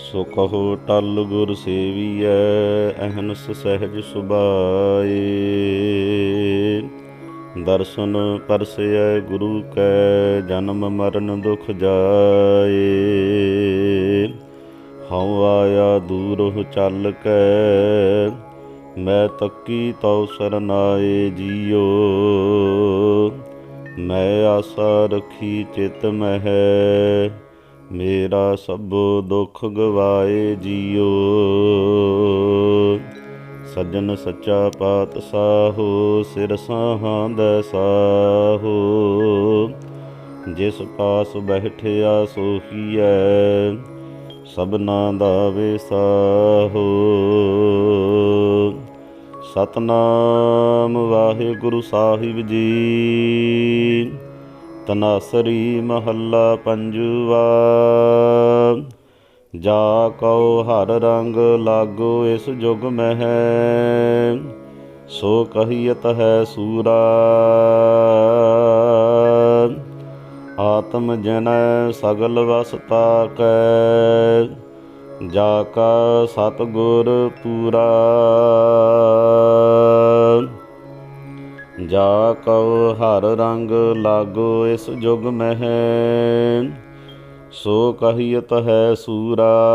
ਸੋ ਕਹੋ ਟਲ ਗੁਰ ਸੇਵੀਐ, ਅਹਨਸ ਸਹਿਜ ਸੁਭਾਏ। ਦਰਸ਼ਨ ਪਰਸੈ ਗੁਰੂ ਕੈ, ਜਨਮ ਮਰਨ ਦੁਖ ਜਾਏ। ਹਉ ਆਇਆ ਦੂਰਹੁ ਚੱਲ ਕੈ, ਮੈਂ ਤੱਕੀ ਤਉ ਸਰਨਾਏ ਜੀਓ। ਮੈਂ ਆਸਾ ਰਖੀ ਚਿਤ ਮਹਿ ਮੇਰਾ ਸਭ ਦੁੱਖ ਗਵਾਏ ਜੀਓ। ਸੱਜਣ ਸੱਚਾ ਪਾਤ ਪਾਤਸ਼ਾਹੋ, ਸਿਰ ਸਾਹਾਂ ਦਾ ਸਾਹੋ। ਜਿਸ ਪਾਸ ਬੈਠਿਆ ਸੋਹੀਐ ਸਭਨਾ ਦਾ ਵਿਸਾਹੋ। ਸਤਨਾਮ ਵਾਹਿਗੁਰੂ ਸਾਹਿਬ ਜੀ। ਤਨਾਸਰੀ ਮਹੱਲਾ ਪੰਜਵਾ। ਜਾ ਕਉ ਹਰ ਰੰਗ ਲਾਗੋ ਇਸ ਜੁਗ ਮਹਿ, ਸੋ ਕਹੀਤ ਹੈ ਸੂਰਾ। ਆਤਮ ਜਨੈ ਸਗਲ ਵਸਤਾ ਕੈ ਜਾ ਕਾ ਸਤਗੁਰ ਪੂਰਾ। ਜਾ ਕਉ ਹਰ ਰੰਗ ਲਾਗੋ ਇਸ ਜੁਗ ਮਹਿ। ਸੋ ਕਹੀਤ ਹੈ ਸੂਰਾ।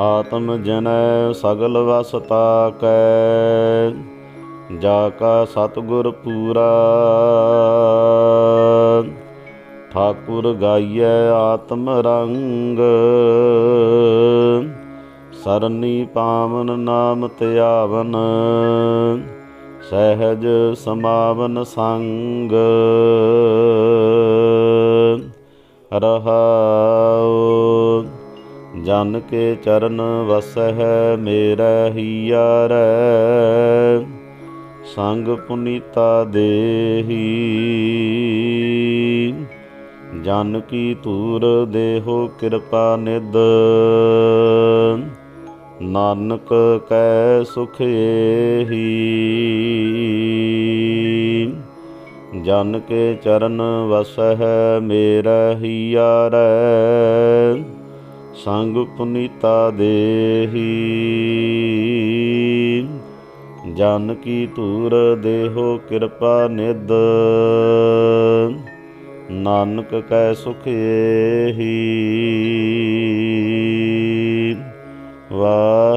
ਆਤਮ ਜਨੈ ਸਗਲ ਵਸਤਾ ਕੈ। ਜਾ ਕਾ ਸਤਗੁਰ ਪੂਰਾ। ਠਾਕੁਰ ਗਾਈਐ ਆਤਮ ਰੰਗ। ਸਰਨੀ ਪਾਵਨ ਨਾਮ ਧਿਆਵਨ ਸਹਿਜ ਸਮਾਵਨ ਸੰਗ। ਰਹਾਉ, ਜਨ ਕੇ ਚਰਨ ਵਸਹਿ ਮੇਰਾ ਹੀਆਰੈ, ਸੰਗ ਪੁਨੀਤਾ ਦੇਹੀ। ਜਨ ਕੀ ਧੂਰ ਦੇਹੋ ਕਿਰਪਾ ਨਿਦ ਨਾਨਕ ਕੈ ਸੁਖ ਏਹੀ। ਜਨ ਕੇ ਚਰਨ ਵਸਹਿ ਮੇਰਾ ਹੀਆਰੈ ਸੰਗ ਪੁਨੀਤਾ ਦੇਹੀ। ਜਨ ਕੀ ਧੂਰ ਦੇਹੋ ਕਿਰਪਾ ਨਿਦ ਨਾਨਕ ਕੈ ਸੁਖ ਏਹੀ।